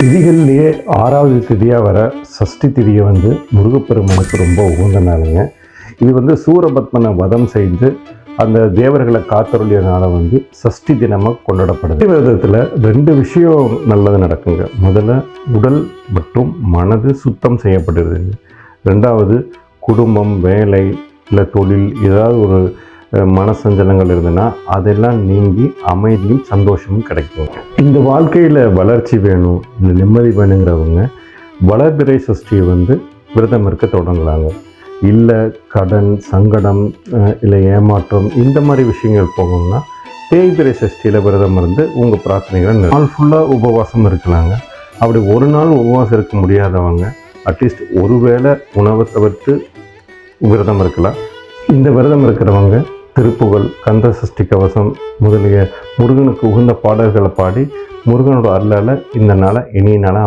திதிகள்லேயே ஆறாவது திதியாக வர சஷ்டி திதியை வந்து முருகப்பெருமானுக்கு ரொம்ப உகந்த நாளுங்க. இது வந்து சூரபத்மனை வதம் செய்து அந்த தேவர்களை காத்தருளியனால வந்து சஷ்டி தினமாக கொண்டாடப்படுது. விரதத்தில் ரெண்டு விஷயம் நல்லது நடக்குங்க. முதல்ல உடல் மற்றும் மனது சுத்தம் செய்யப்படுதுங்க ரெண்டாவது குடும்பம் வேலை இல்லை தொழில் ஏதாவது ஒரு மனசஞ்சலங்கள் இருந்ததுன்னா அதெல்லாம் நீங்கி அமைதியும் சந்தோஷமும் கிடைக்கும். இந்த வாழ்க்கையில் வளர்ச்சி வேணும் இல்லை நிம்மதி வேணுங்கிறவங்க வளர்பிறை சஷ்டியை வந்து விரதம் இருக்க தொடங்குறாங்க இல்லை கடன் சங்கடம் இல்லை ஏமாற்றம் இந்த மாதிரி விஷயங்கள் போகணும்னா தேய்பிறை சஷ்டியில் விரதம் இருந்து உங்கள் பிரார்த்தனைகளை நாள் ஃபுல்லாக உபவாசம் இருக்கலாங்க. அப்படி ஒரு நாள் உபவாசம் இருக்க முடியாதவங்க அட்லீஸ்ட் ஒரு வேளை உணவை தவிர்த்து விரதம் இருக்கலாம். இந்த விரதம் இருக்கிறவங்க திருப்புகழ் கந்த சஷ்டி கவசம் முதலிய முருகனுக்கு உகந்த பாடல்களை பாடி முருகனோட அருளால் இந்த நாளை இனிய நாளாக